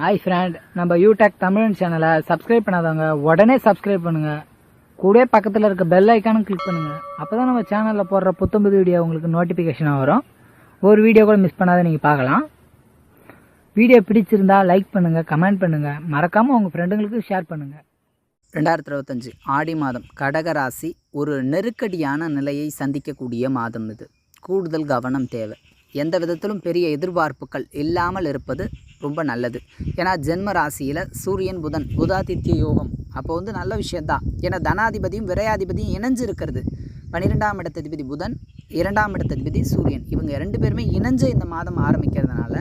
Hi friend நம்ம யூடெக் தமிழ் சேனலை subscribe பண்ணாதவங்க உடனே சப்ஸ்கிரைப் பண்ணுங்க. கூட பக்கத்தில் இருக்க பெல் ஐக்கானும் கிளிக் பண்ணுங்க. அப்பதான் நம்ம சேனலில் போடுற புத்தம்புது வீடியோ உங்களுக்கு நோட்டிஃபிகேஷனாக வரும். ஒரு வீடியோ கூட மிஸ் பண்ணாத நீங்கள் பார்க்கலாம். வீடியோ பிடிச்சிருந்தா லைக் பண்ணுங்கள் கமெண்ட் பண்ணுங்கள் மறக்காமல் உங்கள் ஃப்ரெண்டுங்களுக்கு ஷேர் பண்ணுங்கள் ரெண்டாயிரத்தி இருபத்தஞ்சு ஆடி மாதம் கடகராசி ஒரு நெருக்கடியான நிலையை சந்திக்கக்கூடிய மாதம் இது. கூடுதல் கவனம் தேவை. எந்த விதத்திலும் பெரிய எதிர்பார்ப்புகள் இல்லாமல் இருப்பது ரொம்ப நல்லது. ஏன்னா ஜென்ம ராசியில் சூரியன் புதன் புதாதித்ய யோகம். அப்போ வந்து நல்ல விஷயந்தான் ஏன்னா தனாதிபதியும் விரையாதிபதியும் இணைஞ்சு இருக்கிறது பன்னிரெண்டாம் இடத்ததிபதி புதன் இரண்டாம் இடத்ததிபதி சூரியன். இவங்க ரெண்டு பேருமே இணைஞ்சு இந்த மாதம் ஆரம்பிக்கிறதுனால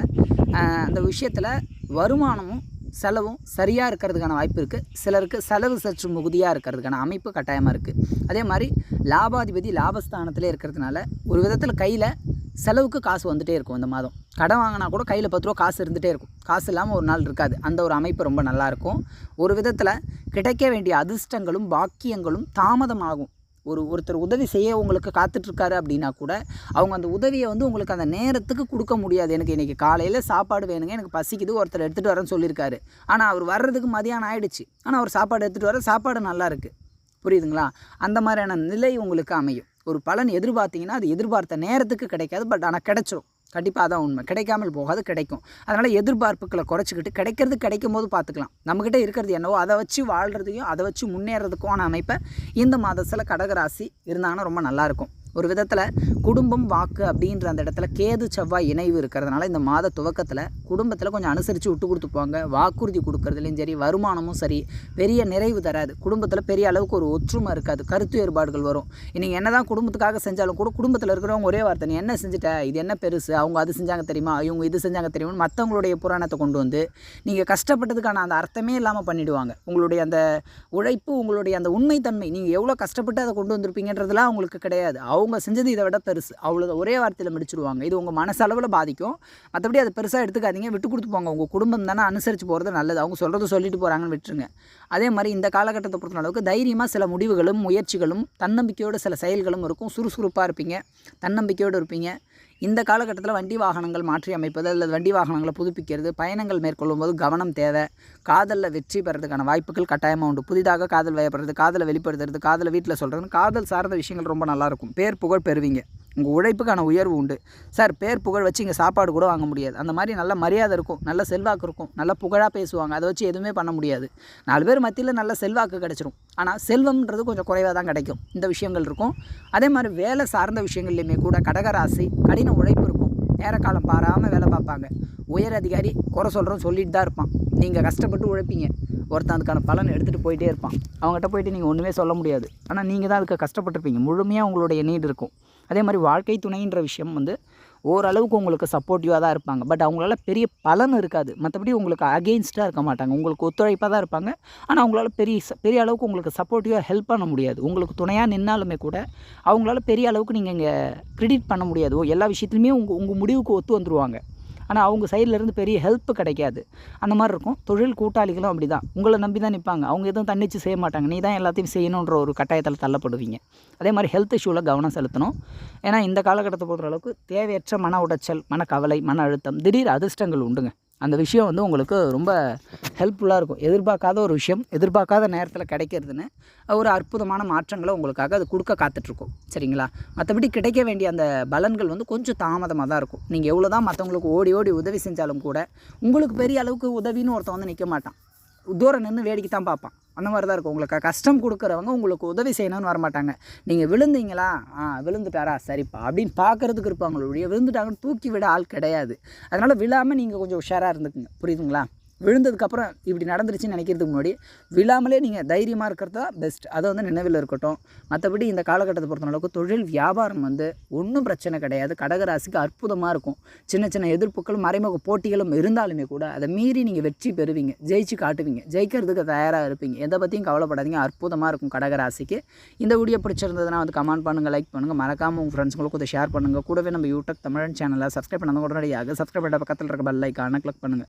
அந்த விஷயத்தில் வருமானமும் செலவும் சரியாக இருக்கிறதுக்கான வாய்ப்பு இருக்குது சிலருக்கு செலவு சற்று மிகுதியாக இருக்கிறதுக்கான அமைப்பு கட்டாயமாக இருக்குது அதே மாதிரி லாபாதிபதி லாபஸ்தானத்திலே இருக்கிறதுனால ஒரு விதத்தில் கையில் செலவுக்கு காசு வந்துகிட்டே இருக்கும் இந்த மாதம். கடன் வாங்கினா கூட கையில் பத்து ரூபா காசு இருந்துகிட்டே இருக்கும். காசு இல்லாமல் ஒரு நாள் இருக்காது. அந்த ஒரு அமைப்பு ரொம்ப நல்லாயிருக்கும் ஒரு விதத்தில் கிடைக்க வேண்டிய அதிர்ஷ்டங்களும் பாக்கியங்களும் தாமதமாகும். ஒரு ஒருத்தர் உதவி செய்ய உங்களுக்கு காத்துட்ருக்காரு அப்படின்னா கூட அவங்க அந்த உதவியை வந்து உங்களுக்கு அந்த நேரத்துக்கு கொடுக்க முடியாது. எனக்கு இன்றைக்கி காலையில் சாப்பாடு வேணுங்க எனக்கு பசிக்குது ஒருத்தர் எடுத்துகிட்டு வரேன்னு சொல்லியிருக்காரு. ஆனால் அவர் வர்றதுக்கு மதியானம் ஆயிடுச்சு. ஆனால் அவர் சாப்பாடு எடுத்துகிட்டு வர சாப்பாடு நல்லா இருக்குது புரியுதுங்களா? அந்த மாதிரியான நிலை உங்களுக்கு அமையும். ஒரு பலன் எதிர்பார்த்தீங்கன்னா அது எதிர்பார்த்த நேரத்துக்கு கிடைக்காது பட் ஆனால் கிடைச்சிரும். கண்டிப்பாக அதான் உண்மை. கிடைக்காமல் போகாது கிடைக்கும். அதனால் எதிர்பார்ப்புகளை குறைச்சிக்கிட்டு கிடைக்கிறது கிடைக்கும் போது பார்த்துக்கலாம். நம்மக்கிட்ட இருக்கிறது என்னவோ அதை வச்சு வாழ்கிறதையும் அதை வச்சு முன்னேறதுக்கான அமைப்பை இந்த மாதத்தில் கடகராசி இருந்தாங்கன்னா ரொம்ப நல்லாயிருக்கும் ஒரு விதத்தில் குடும்பம் வாக்கு அப்படின்ற அந்த இடத்துல கேது செவ்வாய் இணைவு இருக்கிறதுனால இந்த மாத துவக்கத்தில் குடும்பத்தில் கொஞ்சம் அனுசரித்து விட்டு கொடுத்து போங்க. வாக்குறுதி கொடுக்கறதுலையும் சரி வருமானமும் சரி பெரிய நிறைவு தராது. குடும்பத்தில் பெரிய அளவுக்கு ஒரு ஒற்றுமை இருக்காது. கருத்து வேறுபாடுகள் வரும். நீங்கள் என்ன தான் குடும்பத்துக்காக செஞ்சாலும் கூட குடும்பத்தில் இருக்கிறவங்க ஒரே வார்த்தை நீ என்ன செஞ்சுட்ட? இது என்ன பெருசு? அவங்க அது செஞ்சாங்க தெரியுமா? இவங்க இது செஞ்சாங்க தெரியுமா மற்றவங்களுடைய புராணத்தை கொண்டு வந்து நீங்கள் கஷ்டப்பட்டதுக்கான அந்த அர்த்தமே இல்லாமல் பண்ணிவிடுவாங்க உங்களுடைய அந்த உழைப்பு உங்களுடைய அந்த உண்மைத்தன்மை நீங்கள் எவ்வளோ கஷ்டப்பட்டு அதை கொண்டு வந்திருப்பீங்கன்றதுலாம் அவங்களுக்கு கிடையாது. அவங்க அவங்க செஞ்சது இதை விட பெருசு. அவ்வளோ ஒரே வார்த்தையில் முடிச்சிருவாங்க. இது உங்கள் மனசளவில் பாதிக்கும். மற்றபடி அதை பெருசாக எடுத்துக்காதீங்க. விட்டு கொடுத்து போங்க. உங்கள் குடும்பம் தானே அனுசரித்து போகிறது நல்லது. அவங்க சொல்கிறத சொல்லிட்டு போகிறாங்கன்னு விட்டுருங்க. அதே மாதிரி இந்த காலகட்டத்தை பொறுத்த அளவுக்கு தைரியமாக சில முடிவுகளும் முயற்சிகளும் தன்னம்பிக்கையோடு சில செயல்களும் இருக்கும். சுறுசுறுப்பாக இருப்பீங்க. தன்னம்பிக்கையோடு இருப்பீங்க. இந்த காலகட்டத்தில் வண்டி வாகனங்கள் மாற்றி அமைப்பது அல்லது வண்டி வாகனங்களை புதுப்பிக்கிறது பயணங்கள் மேற்கொள்ளும் போது கவனம் தேவை. காதலில் வெற்றி பெறதுக்கான வாய்ப்புகள் கட்டாயமாக உண்டு. புதிதாக காதல் வயப்படுறது காதலை வெளிப்படுத்துறது காதலை வீட்டில் சொல்கிறது காதல் சார்ந்த விஷயங்கள் ரொம்ப நல்லாயிருக்கும் பேர் புகழ் பெறுவீங்க. உங்கள் உழைப்புக்கான உயர்வு உண்டு. சார் பேர் புகழ் வச்சு இங்கே சாப்பாடு கூட வாங்க முடியாது. அந்த மாதிரி நல்ல மரியாதை இருக்கும் நல்ல செல்வாக்கு இருக்கும் நல்ல புகழாக பேசுவாங்க. அதை வச்சு எதுவுமே பண்ண முடியாது. நாலு பேர் மத்தியில் நல்ல செல்வாக்கு கிடச்சிரும். ஆனால் செல்வம்ன்றது கொஞ்சம் குறைவாக தான் கிடைக்கும். இந்த விஷயங்கள் இருக்கும். அதே மாதிரி வேலை சார்ந்த விஷயங்கள்லையுமே கூட கடகராசி கடின உழைப்பு இருக்கும். நேர காலம் பாராமல் வேலை பார்ப்பாங்க. உயர் அதிகாரி குறை சொல்கிறோம் சொல்லிட்டு தான் இருப்பான். நீங்கள் கஷ்டப்பட்டு உழைப்பீங்க. ஒருத்தன் அதுக்கான பலன் எடுத்துகிட்டு போயிட்டே இருப்பான். அவங்ககிட்ட போயிட்டு நீங்கள் ஒன்றுமே சொல்ல முடியாது. ஆனால் நீங்கள் தான் அதுக்கு கஷ்டப்பட்டிருப்பீங்க. முழுமையாக உங்களுடைய நீட் இருக்கும். அதே மாதிரி வாழ்க்கை துணைன்ற விஷயம் வந்து ஓரளவுக்கு உங்களுக்கு சப்போர்ட்டிவாக தான் இருப்பாங்க. பட் அவங்களால பெரிய பலன் இருக்காது. மற்றபடி உங்களுக்கு அகெயின்ஸ்டாக இருக்க மாட்டாங்க. உங்களுக்கு ஒத்துழைப்பாக தான் இருப்பாங்க. ஆனால் அவங்களால பெரிய பெரிய அளவுக்கு உங்களுக்கு சப்போர்ட்டிவாக ஹெல்ப் பண்ண முடியாது. உங்களுக்கு துணையாக நின்னாலுமே கூட அவங்களால பெரிய அளவுக்கு நீங்கள் இங்கே கிரெடிட் பண்ண முடியாது. எல்லா விஷயத்துலையுமே உங்கள் உங்கள் முடிவுக்கு ஒத்து வந்துருவாங்க. ஆனால் அவங்க சைட்லேருந்து பெரிய ஹெல்ப் கிடைக்காது. அந்த மாதிரி இருக்கும். தொழில் கூட்டாளிகளும் அப்படி தான் உங்களை நம்பி தான் நிற்பாங்க அவங்க எதுவும் தன்னிச்சு செய்ய மாட்டாங்க. நீ தான் எல்லாத்தையும் செய்யணுன்ற ஒரு கட்டாயத்தில் தள்ளப்படுவீங்க. அதே மாதிரி ஹெல்த் இஷ்யூவில் கவனம் செலுத்தணும். ஏன்னா இந்த காலகட்டத்தை பொறுத்த அளவுக்கு தேவையற்ற மன உடைச்சல் மன கவலை மன அழுத்தம் திடீர் அதிர்ஷ்டங்கள் உண்டுங்க. அந்த விஷயம் வந்து உங்களுக்கு ரொம்ப ஹெல்ப்ஃபுல்லாக இருக்கும். எதிர்பார்க்காத ஒரு விஷயம் எதிர்பார்க்காத நேரத்தில் கிடைக்கிறதுன்னு ஒரு அற்புதமான மாற்றங்களை உங்களுக்காக அது கொடுக்க காத்துட்ருக்கும். சரிங்களா? மற்றபடி கிடைக்க வேண்டிய அந்த பலன்கள் வந்து கொஞ்சம் தாமதமாக தான் இருக்கும். நீங்கள் எவ்வளோ தான் மற்றவங்களுக்கு ஓடி ஓடி உதவி செஞ்சாலும் கூட உங்களுக்கு பெரிய அளவுக்கு உதவின்னு ஒருத்தன் வந்து நிற்க மாட்டான். தூரம் நின்று வேடிக்கை தான் பார்ப்பான். அந்த மாதிரி தான் இருக்கும். உங்களுக்கு கஷ்டம் கொடுக்குறவங்க உங்களுக்கு உதவி செய்யணும்னு வரமாட்டாங்க. நீங்கள் விழுந்தீங்களா? ஆ விழுந்துட்டாரா? சரிப்பா. அப்படின்னு பார்க்கறதுக்கு இருப்பாங்களுடைய விழுந்துட்டாங்கன்னு தூக்கி விட ஆள் கிடையாது. அதனால் விழாமல் நீங்கள் கொஞ்சம் உஷாராக இருந்துக்குங்க. புரியுதுங்களா? விழுந்ததுக்கப்புறம் இப்படி நடந்துருச்சுன்னு நினைக்கிறதுக்கு முன்னாடி விழாமலே நீங்கள் தைரியமாக இருக்கிறது தான் பெஸ்ட் அதை வந்து நினைவில் இருக்கட்டும். மற்றபடி இந்த காலகட்டத்தை பொறுத்த அளவுக்கு தொழில் வியாபாரம் வந்து ஒன்றும் பிரச்சனை கிடையாது. கடகராசிக்கு அற்புதமாக இருக்கும். சின்ன சின்ன எதிர்ப்புகளும் மறைமுக போட்டிகளும் இருந்தாலுமே கூட அதை மீறி நீங்கள் வெற்றி பெறுவீங்க. ஜெயிச்சு காட்டுவீங்க. ஜெயிக்கிறதுக்கு தயாராக இருப்பீங்க. எதை பற்றியும் கவலைப்படாதீங்க. அற்புதமாக இருக்கும் கடகராசிக்கு. இந்த வீடியோ பிடிச்சிருந்ததுன்னா வந்து கமெண்ட் பண்ணுங்கள் லைக் பண்ணுங்கள் மறக்காமல் உங்கள் ஃப்ரெண்ட்ஸுங்களுக்கு இதை ஷேர் பண்ணுங்கள் கூடவே நம்ம யூடியூப் தமிழன் சேனலை சப்ஸ்கிரைப் பண்ணாத உடனடியாக சப்ஸ்கிரைப் பண்ண பக்கத்தில் இருக்க பெல் ஐக்கானை கிளிக் பண்ணுங்கள்